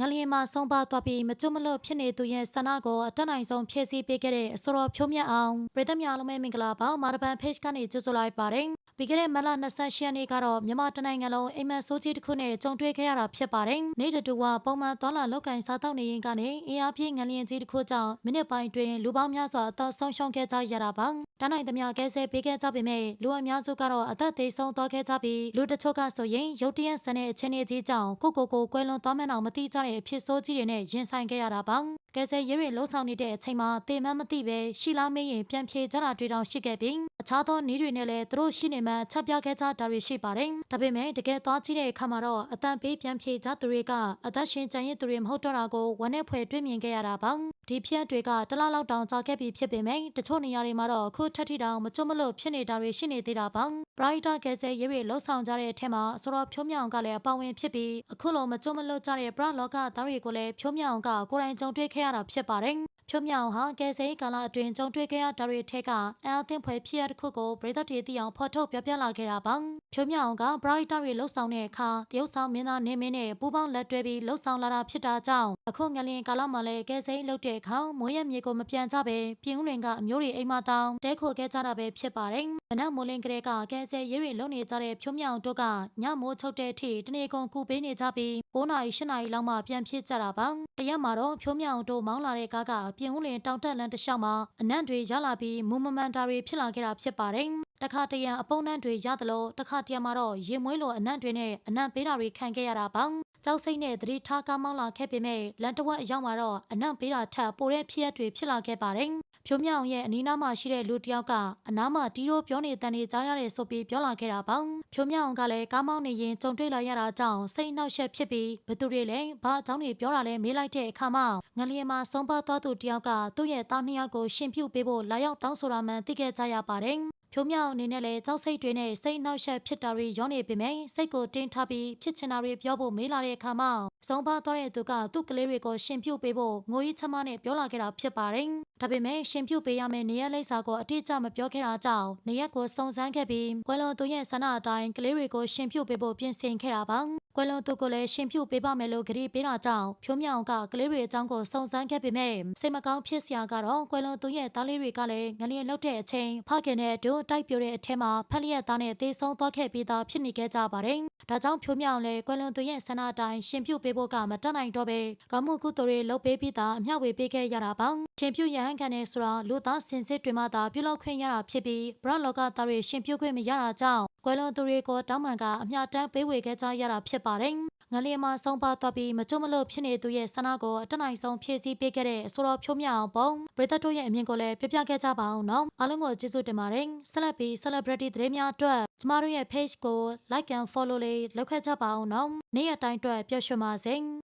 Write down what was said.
ငလျင်မှာဆုံးပါသွားပြီးမကျွတ်မလွတ်ဖြစ်နေသူရဲ့ဆန္ဒကိုအတက်နိုင်ဆုံးဖြည့်ဆည်းပေးခဲ့တဲ့အစောတော်ဖြိုးမြတ်အောင်ပြည်သက်များလုံးမဲ့မင်္ဂလာပါမာရပန် page ကနေကြိုဆိုလိုက်ပါတယ် ပြီးခဲ့တဲ့မတ်လ28ရက်နေ့ကတော့မြန်မာတနိုင်ငံလုံးအိမ်မက်ဆိုးကြီးတစ်ခုနဲ့ကြုံတွေ့ခဲ့ရတာဖြစ်ပါတယ်။နေ့တူကပုံမှန်သွားလာလောက်ကင်စားတောက်နေရင်ကနေအင်အားပြည့်ငလျင်ကြီးတစ်ခုကြောင့်မိနစ်ပိုင်းတွင်လူပေါင်းများစွာအသက်ဆုံးရှုံးခဲ့ကြရတာပါ။တနိုင်သမျှကဲဆဲပေးခဲ့ကြပေမဲ့လူအများစုကတော့အသက်သေးဆုံးသွားခဲ့ကြပြီးလူတချို့ကဆိုရင်ရုတ်တရက်ဆန်တဲ့အခြေအနေကြီးကြောင့်ကိုကိုကိုကွဲလွန်သွားမှန်းအောင်မသိကြတဲ့အဖြစ်ဆိုးကြီးတွေနဲ့ရင်ဆိုင်ခဲ့ရတာပါ။ကဲဆဲရဲရဲလှုပ်ဆောင်နေတဲ့အချိန်မှာတေမန်းမသိပဲရှီလာမေးရင်ပြန်ဖြေကြတာတွေ့တော့ရှိခဲ့ပြီး အခြားသောနည်းတွေနဲ့လည်းသူတို့ရှိနေမှချက်ပြခဲ့ကြတာတွေရှိပါတယ်။ဒါပေမဲ့တကယ်သွားကြည့်တဲ့အခါမှာတော့အတန်ပေးပြန်ဖြေကြသူတွေကအသက်ရှင်ကျန်ရစ်သူတွေမဟုတ်တော့တာကိုဝမ်းနဲ့ဖွယ်တွေ့မြင်ခဲ့ရတာပါ။ဒီဖြစ်တွေကတလားလောက်တောင်ကြာခဲ့ပြီဖြစ်ပေမဲ့တချို့နေရာတွေမှာတော့အခုထက်ထိတောင်မကျွတ်မလို့ဖြစ်နေတာတွေရှိနေသေးတာပါ။ Brighter ကဲဆဲရဲရဲလှုပ်ဆောင်ကြတဲ့အထက်မှာဆိုတော့ဖြိုးမြောင်ကလည်းအပါဝင်ဖြစ်ပြီးအခုလိုမကျွတ်မလို့ကြတဲ့ Bra လောကသားတွေကိုလည်းဖြိုးမြောင်ကကိုယ်တိုင်ကြုံတွေ့ခဲ့ရတာဖြစ်ပါတယ်။ ဖြိုးမြောင်ဟာကယ်ဆယ်ရေးကာလအတွင်းကြုံတွေ့ခဲ့ရတာတွေထက်ကအန်အသင့်ဖွဲ့ဖြစ်ရတစ်ခုကိုပရိသတ်တွေသိအောင်ဖော်ထုတ်ပြပြလာခဲ့တာပါဖြိုးမြောင်က Brighter တွေလှုပ်ဆောင်တဲ့အခါတရုတ်ဆောင်မင်းသားနေမင်းနဲ့ပူးပေါင်းလက်တွဲပြီးလှုပ်ဆောင်လာတာဖြစ်တာကြောင့်အခုငလျင်ကာလမှာလည်းကယ်ဆယ်ရေးလုပ်တဲ့အခါမိုးရမြေကိုမပြန်ကြပဲပြင်းဦးလွင်ကအမျိုးတွေအိမ်မတောင်းတဲခိုခဲ့ကြတာပဲဖြစ်ပါတယ်မနက်မိုးလင်းကလေးကကယ်ဆယ်ရေးတွေလုပ်နေကြတဲ့ဖြိုးမြောင်တို့ကညမိုးချုပ်တဲ့အထိတနေကုန်ကူပေးနေကြပြီး9နာရီ10နာရီလောက်မှပြန်ဖြစ်ကြတာပါတရက်မှာတော့ဖြိုးမြောင်တို့မောင်းလာတဲ့ကားကပြင်းဦးလွင်တောင်တက်လန်တစ်လျှောက်မှာအနံ့တွေရလာပြီးမူမမှန်တာတွေဖြစ်လာခဲ့တာဖြစ်ပါတယ်။တခါတရံအပုံနှံ့တွေရသလိုတခါတရံမှာတော့ရေမွေးလိုအနံ့တွေနဲ့အနံ့ပေးတာတွေခံခဲ့ရတာပါ။ ကြောက်စိတ်နဲ့သတိထားကားမောင်းလာခဲ့ပေမဲ့လန်တဝက်အရောက်မှာတော့အနံ့ပေးတာထပ်ပိုတဲ့ဖြစ်ရပ်တွေဖြစ်လာခဲ့ပါတယ်။ဖြိုးမြောင်ရဲ့အနီးနားမှာရှိတဲ့လူတစ်ယောက်ကအနားမှာတီးတို့ပြောနေတန်နေကြားရတဲ့ဆိုပြီးပြောလာခဲ့တာပါ။ဖြိုးမြောင်ကလည်းကားမောင်းနေရင်ကြုံတွေ့လာရတာကြောင့်စိတ်နှောက်ယှက်ဖြစ်ပြီးဘသူတွေလည်းဘာအကြောင်းတွေပြောတာလဲမေးလိုက်တဲ့အခါမှာငလျင်မှာဆုံးပါသွားသူတစ်ယောက်ကသူ့ရဲ့သားနှစ်ယောက်ကိုရှင်ပြုတ်ပေးဖို့လာရောက်တောင်းဆိုတာမှန်သိခဲ့ကြရပါတယ်။ ဖြိုးမြောင်အနေနဲ့လည်းကြောက်စိတ်တွေနဲ့စိတ်နှောက်ယှက်ဖြစ်တာတွေရောနေပေမဲ့စိတ်ကိုတင်းထားပြီးဖြစ်ချင်တာတွေပြောဖို့မေးလာတဲ့အခါမှာဆုံးပါသွားတဲ့သူကသူ့ကလေးတွေကိုရှင်ပြုတ်ပေးဖို့ငိုကြီးချမနဲ့ပြောလာခဲ့တာဖြစ်ပါတယ်။ဒါပေမဲ့ရှင်ပြုတ်ပေးရမယ့်နေရက်လိပ်စာကိုအတိအကျမပြောခဲ့တာကြောင့်နေရက်ကိုစုံစမ်းခဲ့ပြီးကွယ်လွန်သူရဲ့ဆန္ဒအတိုင်းကလေးတွေကိုရှင်ပြုတ်ပေးဖို့ပြင်ဆင်ခဲ့တာပါ။ ကွယ်လွန်သူကိုလည်းရှင်ပြုတ်ပေးပါမယ်လို့ကြေပေးတာကြောင့်ဖြိုးမြောင်ကကလေးတွေအကြောင်းကိုစုံစမ်းခဲ့ပေမဲ့စိတ်မကောင်းဖြစ်စရာကတော့ကွယ်လွန်သူရဲ့သားလေးတွေကလည်းငလျင်လောက်တဲ့အချိန်ဖခင်နဲ့တို့တိုက်ပြိုတဲ့အထက်မှာဖက်လျက်သားနဲ့သေဆုံးသွားခဲ့ပြီးသားဖြစ်နေခဲ့ကြပါတယ်။ဒါကြောင့်ဖြိုးမြောင်လည်းကွယ်လွန်သူရဲ့ဆန္ဒအတိုင်းရှင်ပြုတ်ပေးဖို့ကမတတ်နိုင်တော့ပဲကောင်းမှုကုသိုလ်တွေလုပ်ပေးပြီးသားအမျှဝေပေးခဲ့ရတာပါ။ရှင်ပြုတ်ရဟန်းခံနေဆိုတာလူသားစင်စစ်တွေမှသာပြုလုပ်ခွင့်ရတာဖြစ်ပြီးဘရလောကသားတွေရှင်ပြုတ်ခွင့်မရတာကြောင့် ကွယ်လွန်သူတွေကိုတောင်းပန်ကအမျှတမ်းပေးဝေခဲ့ကြရတာဖြစ်ပါတယ်။ငလျင်မှာဆုံးပါသွားပြီးမကြုံမလို့ဖြစ်နေသူရဲ့ဆန္ဒကိုအတနိုင်ဆုံးဖြည့်ဆည်းပေးခဲ့တဲ့ဆိုတော့ဖြိုးမြအောင်ပုံပရိသတ်တို့ရဲ့အမြင်ကိုလည်းပြပြခဲ့ကြပါအောင်နော်အားလုံးကိုကျေးဇူးတင်ပါတယ်ဆက်လက်ပြီး celebrity သတင်းများအတွက်ကျမတို့ရဲ့ page ကို like and follow လေးလုပ်ခဲ့ကြပါအောင်နော်နေ့ရက်တိုင်းအတွက်ပျော်ရွှင်ပါစေ